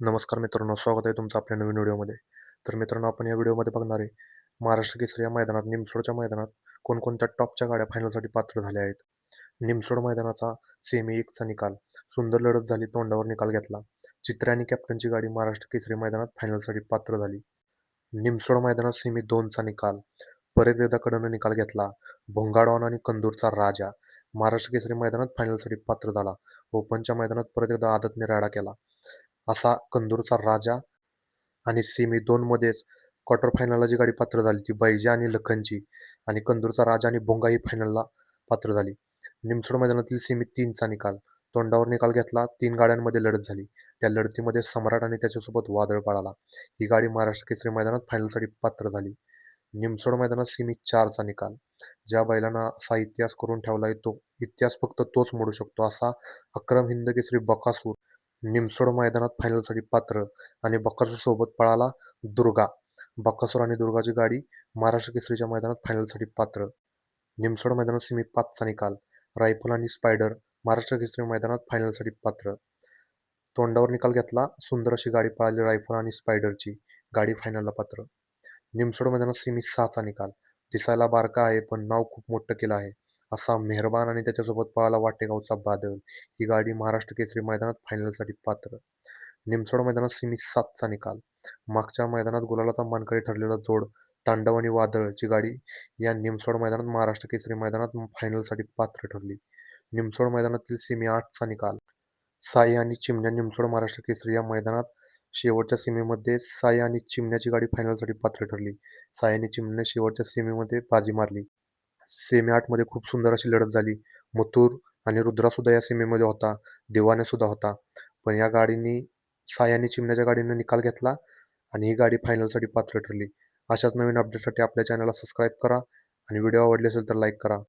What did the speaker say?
नमस्कार मित्रांनो स्वागत आहे तुमचं आपल्या नवीन व्हिडिओमध्ये. तर मित्रांनो आपण या व्हिडिओमध्ये बघणार आहे महाराष्ट्र केसरी या मैदानात निमसोडच्या मैदानात कोणकोणत्या टॉपच्या गाड्या फायनलसाठी पात्र झाल्या आहेत? निमसोड मैदानाचा सेमी एकचा निकाल सुंदर लढत झाली तोंडावर निकाल घेतला. चित्रा आणि कॅप्टनची गाडी महाराष्ट्र केसरी मैदानात फायनलसाठी पात्र झाली. निमसोड मैदानात सेमी दोनचा निकाल परत एकदा कडनं निकाल घेतला. भोंगाडॉन आणि कंदूरचा राजा महाराष्ट्र केसरी मैदानात फायनलसाठी पात्र झाला. ओपनच्या मैदानात परत एकदा आदतने राडा केला. असा कंदूरचा राजा आणि सेमी दोनमध्येच क्वार्टर फायनलला जी गाडी पात्र झाली ती बैजा आणि लखनची आणि कंदूरचा राजा आणि भोंगा ही फायनलला पात्र झाली. निमसोड मैदानातील सेमी तीनचा निकाल तोंडावर निकाल घेतला तीन गाड्यांमध्ये लढत झाली. त्या लढतीमध्ये सम्राट आणि त्याच्यासोबत वादळ पळाला. ही गाडी महाराष्ट्र केसरी मैदानात फायनलसाठी पात्र झाली. निमसोड मैदानात सिमी चारचा निकाल ज्या बैलांना असा इतिहास करून ठेवला तो इतिहास फक्त तोच मोडू शकतो असा अक्रम हिंद केसरी बकासूर निमसोड मैदानात फायनलसाठी पात्र आणि बकासूर सोबत पळाला दुर्गा. बक्कासूर आणि दुर्गाची गाडी महाराष्ट्र केसरीच्या मैदानात फायनलसाठी पात्र. निमसोड मैदानात सिमी पाचचा निकाल. रायफल आणि स्पायडर महाराष्ट्र केसरी मैदानात फायनलसाठी पात्र. तोंडावर निकाल घेतला सुंदर अशी गाडी पळाली रायफल आणि स्पायडरची. गाडी फायनलला पात्र. निमसोड मैदानात सिमी सहाचा निकाल. दिसायला बारका आहे पण नाव खूप मोठं केलं आहे. असा मेहरबान आणि त्याच्यासोबत पळाला वाटेगावचा बादल. ही गाडी महाराष्ट्र केसरी मैदानात फायनलसाठी पात्र. निमसोड मैदानात सिमी सातचा निकाल. मागच्या मैदानात गुलालाचा मानकरी ठरलेला जोड तांडव आणि वादळची गाडी या निमसोड मैदानात महाराष्ट्र केसरी मैदानात फायनलसाठी पात्र ठरली. निमसोड मैदानातील सिमी आठचा निकाल. साई आणि चिमण्या निमसोड महाराष्ट्र केसरी या मैदानात शेवटच्या सीमेमध्ये साई आणि चिमण्याची गाडी फायनलसाठी पात्र ठरली. साई आणि चिमण्या शेवटच्या सीमेमध्ये बाजी मारली. सेमी आठमध्ये खूप सुंदर अशी लढत झाली. मथुर आणि रुद्रासुद्धा या सेमीमध्ये होता. देवाने सुद्धा होता. पण या गाडीनी सायाने चिमण्याच्या गाडीने निकाल घेतला आणि ही गाडी फायनलसाठी पात्र ठरली. अशाच नवीन अपडेटसाठी आपल्या चॅनलला सबस्क्राईब करा आणि व्हिडिओ आवडले असेल तर लाईक करा.